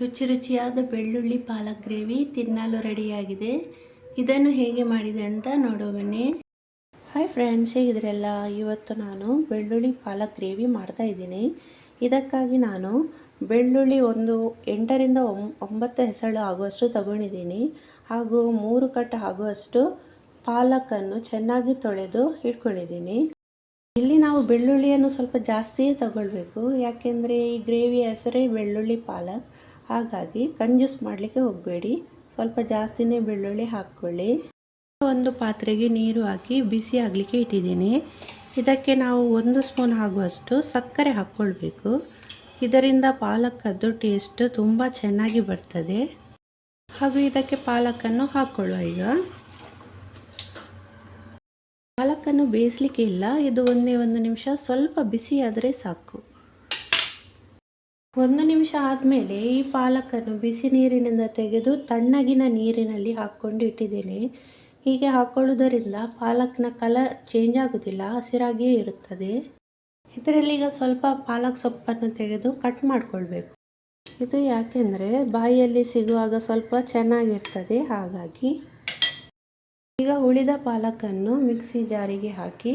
ರುಚಿ ರುಚಿಯಾದ ಬೆಳ್ಳುಳ್ಳಿ ಪಾಲಕ್ ಗ್ರೇವಿ ತಿನ್ನಲು ರೆಡಿಯಾಗಿದೆ. ಇದನ್ನು ಹೇಗೆ ಮಾಡಿದೆ ಅಂತ ಬನ್ನಿ. ಹಾಯ್ ಫ್ರೆಂಡ್ಸ್ ಹೇಗಿದ್ರೆಲ್ಲ ಇವತ್ತು ನಾನು ಬೆಳ್ಳುಳ್ಳಿ ಪಾಲಕ್ ಗ್ರೇವಿ ಮಾಡ್ತಾ ಇದ್ದೀನಿ. ಇದಕ್ಕಾಗಿ ನಾನು ಬೆಳ್ಳುಳ್ಳಿ ಒಂದು ಎಂಟರಿಂದ ಒಂಬತ್ತು ಹೆಸಳು ಆಗುವಷ್ಟು ತಗೊಂಡಿದ್ದೀನಿ. ಹಾಗೂ ಮೂರು ಕಟ್ ಆಗುವಷ್ಟು ಪಾಲಕನ್ನು ಚೆನ್ನಾಗಿ ತೊಳೆದು ಇಟ್ಕೊಂಡಿದ್ದೀನಿ. ಇಲ್ಲಿ ನಾವು ಬೆಳ್ಳುಳ್ಳಿಯನ್ನು ಸ್ವಲ್ಪ ಜಾಸ್ತಿಯೇ ತಗೊಳ್ಬೇಕು. ಯಾಕೆಂದರೆ ಈ ಗ್ರೇವಿ ಹೆಸರೇ ಬೆಳ್ಳುಳ್ಳಿ ಪಾಲಕ್. ಹಾಗಾಗಿ ಕಂಜೂಸ್ ಮಾಡಲಿಕ್ಕೆ ಹೋಗಬೇಡಿ. ಸ್ವಲ್ಪ ಜಾಸ್ತಿನೇ ಬೆಳ್ಳುಳ್ಳಿ ಹಾಕ್ಕೊಳ್ಳಿ. ಒಂದು ಪಾತ್ರೆಗೆ ನೀರು ಹಾಕಿ ಬಿಸಿ ಆಗಲಿಕ್ಕೆ ಇಟ್ಟಿದ್ದೀನಿ. ಇದಕ್ಕೆ ನಾವು ಒಂದು ಸ್ಪೂನ್ ಆಗುವಷ್ಟು ಸಕ್ಕರೆ ಹಾಕ್ಕೊಳ್ಬೇಕು. ಇದರಿಂದ ಪಾಲಕದ್ದು ಟೇಸ್ಟ್ ತುಂಬ ಚೆನ್ನಾಗಿ ಬರ್ತದೆ. ಹಾಗೂ ಇದಕ್ಕೆ ಪಾಲಕನ್ನು ಹಾಕ್ಕೊಳ್ಳುವ ಈಗ. ಪಾಲಕನ್ನು ಬೇಯಿಸಲಿಕ್ಕೆ ಇಲ್ಲ. ಇದು ಒಂದೇ ಒಂದು ನಿಮಿಷ ಸ್ವಲ್ಪ ಬಿಸಿ ಆದರೆ ಸಾಕು. ಒಂದು ನಿಮಿಷ ಆದಮೇಲೆ ಈ ಪಾಲಕನ್ನು ಬಿಸಿ ನೀರಿನಿಂದ ತೆಗೆದು ತಣ್ಣಗಿನ ನೀರಿನಲ್ಲಿ ಹಾಕ್ಕೊಂಡು ಇಟ್ಟಿದ್ದೇನೆ. ಹೀಗೆ ಹಾಕ್ಕೊಳ್ಳೋದರಿಂದ ಪಾಲಕ್ನ ಕಲರ್ ಚೇಂಜ್ ಆಗೋದಿಲ್ಲ ಹಸಿರಾಗಿಯೇ ಇರುತ್ತದೆ. ಇದರಲ್ಲಿ ಈಗ ಸ್ವಲ್ಪ ಪಾಲಕ್ ಸೊಪ್ಪನ್ನು ತೆಗೆದು ಕಟ್ ಮಾಡಿಕೊಳ್ಬೇಕು. ಇದು ಯಾಕೆಂದರೆ ಬಾಯಿಯಲ್ಲಿ ಸಿಗುವಾಗ ಸ್ವಲ್ಪ ಚೆನ್ನಾಗಿರ್ತದೆ, ಹಾಗಾಗಿ. ಈಗ ಉಳಿದ ಪಾಲಕನ್ನು ಮಿಕ್ಸಿ ಜಾರಿಗೆ ಹಾಕಿ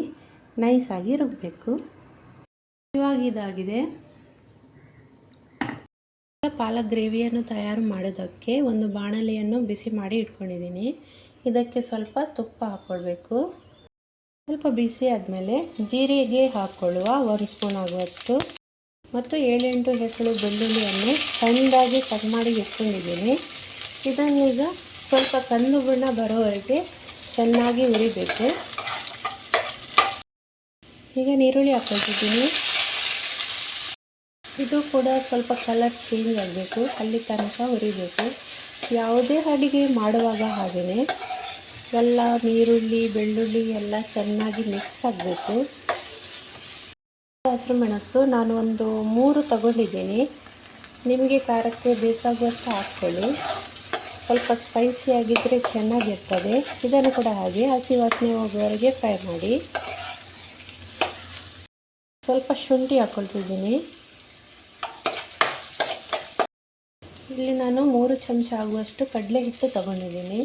ನೈಸಾಗಿ ರುಬ್ಬಬೇಕು ಇವಾಗ ಇದಾಗಿದೆ. ಪಾಲಕ್ ಗ್ರೇವಿಯನ್ನು ತಯಾರು ಮಾಡೋದಕ್ಕೆ ಒಂದು ಬಾಣಲೆಯನ್ನು ಬಿಸಿ ಮಾಡಿ ಇಟ್ಕೊಂಡಿದ್ದೀನಿ. ಇದಕ್ಕೆ ಸ್ವಲ್ಪ ತುಪ್ಪ ಹಾಕ್ಕೊಳ್ಬೇಕು ಸ್ವಲ್ಪ ಬಿಸಿ ಆದಮೇಲೆ ಜೀರಿಗೆ ಹಾಕ್ಕೊಳ್ಳುವ ಒಂದು ಸ್ಪೂನ್ ಆಗುವಷ್ಟು. ಮತ್ತು ಏಳೆಂಟು ಹೆಸರು ಬೆಳ್ಳುಳ್ಳಿಯನ್ನು ಸಣ್ಣದಾಗಿ ಕಟ್ ಮಾಡಿ ಇಟ್ಕೊಂಡಿದ್ದೀನಿ. ಇದನ್ನೀಗ ಸ್ವಲ್ಪ ಕಂದು ಬಣ್ಣ ಬರೋವರೆಗೆ ಚೆನ್ನಾಗಿ ಹುರಿಬೇಕು. ಈಗ ನೀರುಳ್ಳಿ ಹಾಕ್ಕೊಳ್ತಿದ್ದೀನಿ. ಇದು ಕೂಡ ಸ್ವಲ್ಪ ಕಲರ್ ಚೇಂಜ್ ಆಗಬೇಕು. ಅಲ್ಲಿ ತನಕ ಹುರಿಬೇಕು ಯಾವುದೇ ಅಡುಗೆ ಮಾಡುವಾಗ ಹಾಗೆಯೇ ಎಲ್ಲ ನೀರುಳ್ಳಿ, ಬೆಳ್ಳುಳ್ಳಿ ಎಲ್ಲ ಚೆನ್ನಾಗಿ ಮಿಕ್ಸ್ ಆಗಬೇಕು. ಹಸಿರು ಮೆಣಸು ನಾನು ಒಂದು ಮೂರು ತಗೊಂಡಿದ್ದೀನಿ. ನಿಮಗೆ ಖಾರಕ್ಕೆ ಬೇಕಾಗುವಷ್ಟು ಹಾಕ್ಕೊಳ್ಳಿ. ಸ್ವಲ್ಪ ಸ್ಪೈಸಿ ಆಗಿದ್ದರೆ ಚೆನ್ನಾಗಿರ್ತದೆ. ಇದನ್ನು ಕೂಡ ಹಾಗೆ ಹಸಿ ವಾಸನೆ ಹೋಗುವವರೆಗೆ ಫ್ರೈ ಮಾಡಿ. ಸ್ವಲ್ಪ ಶುಂಠಿ ಹಾಕ್ಕೊಳ್ತಿದ್ದೀನಿ ಇಲ್ಲಿ ನಾನು ಮೂರು ಚಮಚ ಆಗುವಷ್ಟು ಕಡಲೆ ಹಿಟ್ಟು ತಗೊಂಡಿದ್ದೀನಿ.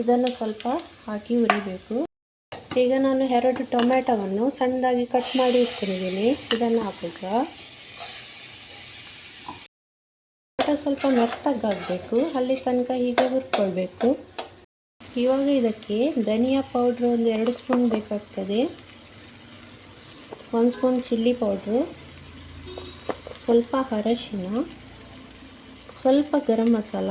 ಇದನ್ನು ಸ್ವಲ್ಪ ಹಾಕಿ ಹುರಿಬೇಕು. ಈಗ ನಾನು ಎರಡು ಟೊಮ್ಯಾಟೋವನ್ನು ಸಣ್ಣದಾಗಿ ಕಟ್ ಮಾಡಿ ಇಟ್ಕೊಂಡಿದ್ದೀನಿ. ಇದನ್ನು ಹಾಕಬೇಕು ಟೊಮೆಟೊ ಸ್ವಲ್ಪ ಮೆತ್ತಗಾಗಬೇಕು ಅಲ್ಲಿ ತನಕ ಹೀಗೆ ಹುರ್ಕೊಳ್ಬೇಕು. ಇವಾಗ ಇದಕ್ಕೆ ಧನಿಯಾ ಪೌಡ್ರ್ ಒಂದು ಎರಡು ಸ್ಪೂನ್ ಬೇಕಾಗ್ತದೆ. ಒಂದು ಸ್ಪೂನ್ ಚಿಲ್ಲಿ ಪೌಡ್ರು. ಸ್ವಲ್ಪ ಅರಶಿನ. ಸ್ವಲ್ಪ ಗರಂ ಮಸಾಲ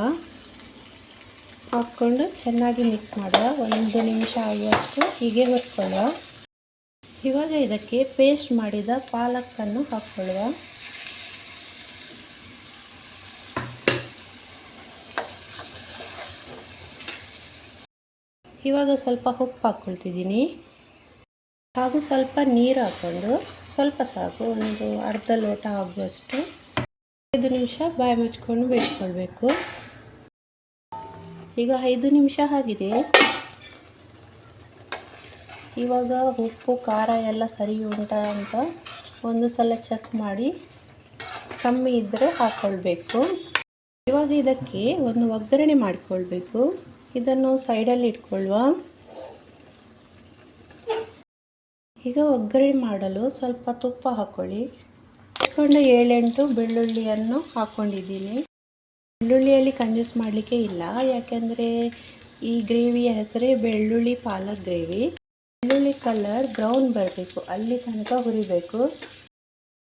ಹಾಕ್ಕೊಂಡು ಚೆನ್ನಾಗಿ ಮಿಕ್ಸ್ ಮಾಡುವ ಒಂದು ನಿಮಿಷ ಆಗುವಷ್ಟು ಹೀಗೆ ಹುರ್ಕೊಳ್ಳುವ. ಇವಾಗ ಇದಕ್ಕೆ ಪೇಸ್ಟ್ ಮಾಡಿದ ಪಾಲಕನ್ನು ಹಾಕ್ಕೊಳ್ಳುವ. ಇವಾಗ ಸ್ವಲ್ಪ ಉಪ್ಪು ಹಾಕ್ಕೊಳ್ತಿದ್ದೀನಿ. ಹಾಗೂ ಸ್ವಲ್ಪ ನೀರು ಹಾಕ್ಕೊಂಡು ಸ್ವಲ್ಪ ಸಾಕು, ಒಂದು ಅರ್ಧ ಲೋಟ ಆಗುವಷ್ಟು ಐದು ನಿಮಿಷ ಬಾಯಿ ಮುಚ್ಕೊಂಡು ಬೇಯಿಸ್ಕೊಳ್ಬೇಕು ಈಗ ಐದು ನಿಮಿಷ ಆಗಿದೆ. ಇವಾಗ ಉಪ್ಪು, ಖಾರ ಎಲ್ಲ ಸರಿ ಉಂಟಾ ಅಂತ ಒಂದು ಸಲ ಚೆಕ್ ಮಾಡಿ ಕಮ್ಮಿ ಇದ್ದರೆ ಹಾಕ್ಕೊಳ್ಬೇಕು ಇವಾಗ ಇದಕ್ಕೆ ಒಂದು ಒಗ್ಗರಣೆ ಮಾಡಿಕೊಳ್ಬೇಕು. ಇದನ್ನು ಸೈಡಲ್ಲಿ ಇಟ್ಕೊಳ್ಳುವ ಈಗ ಒಗ್ಗರಣೆ ಮಾಡಲು ಸ್ವಲ್ಪ ತುಪ್ಪ ಹಾಕ್ಕೊಳ್ಳಿ ಹಾಕ್ಕೊಂಡು ಏಳೆಂಟು ಬೆಳ್ಳುಳ್ಳಿಯನ್ನು ಹಾಕ್ಕೊಂಡಿದ್ದೀನಿ ಬೆಳ್ಳುಳ್ಳಿಯಲ್ಲಿ ಕಂಜೂಸ್ ಮಾಡಲಿಕ್ಕೆ ಇಲ್ಲ. ಯಾಕೆಂದರೆ ಈ ಗ್ರೇವಿಯ ಹೆಸರೇ ಬೆಳ್ಳುಳ್ಳಿ ಪಾಲಕ್ ಗ್ರೇವಿ. ಬೆಳ್ಳುಳ್ಳಿ ಕಲರ್ ಬ್ರೌನ್ ಬರಬೇಕು. ಅಲ್ಲಿ ತನಕ ಹುರಿಬೇಕು.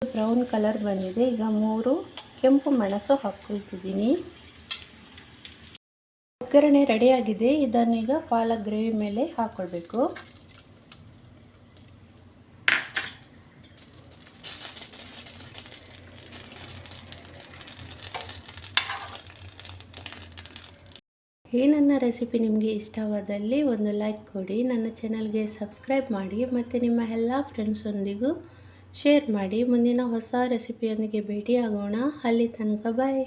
ಬ್ರೌನ್ ಕಲರ್ ಬಂದಿದೆ. ಈಗ ಮೂರು ಕೆಂಪು ಮೆಣಸು ಹಾಕ್ಕೊಳ್ತಿದ್ದೀನಿ. ಒಗ್ಗರಣೆ ರೆಡಿಯಾಗಿದೆ ಇದನ್ನೀಗ ಪಾಲಕ್ ಗ್ರೇವಿ ಮೇಲೆ ಹಾಕ್ಕೊಳ್ಬೇಕು ಈ ನನ್ನ ರೆಸಿಪಿ ನಿಮಗೆ ಇಷ್ಟವಾದಲ್ಲಿ ಒಂದು ಲೈಕ್ ಕೊಡಿ, ನನ್ನ ಚಾನಲ್ಗೆ ಸಬ್ಸ್ಕ್ರೈಬ್ ಮಾಡಿ ಮತ್ತು ನಿಮ್ಮ ಎಲ್ಲ ಫ್ರೆಂಡ್ಸೊಂದಿಗೂ ಶೇರ್ ಮಾಡಿ. ಮುಂದಿನ ಹೊಸ ರೆಸಿಪಿಯೊಂದಿಗೆ ಭೇಟಿಯಾಗೋಣ. ಅಲ್ಲಿ ತನಕ ಬಾಯ್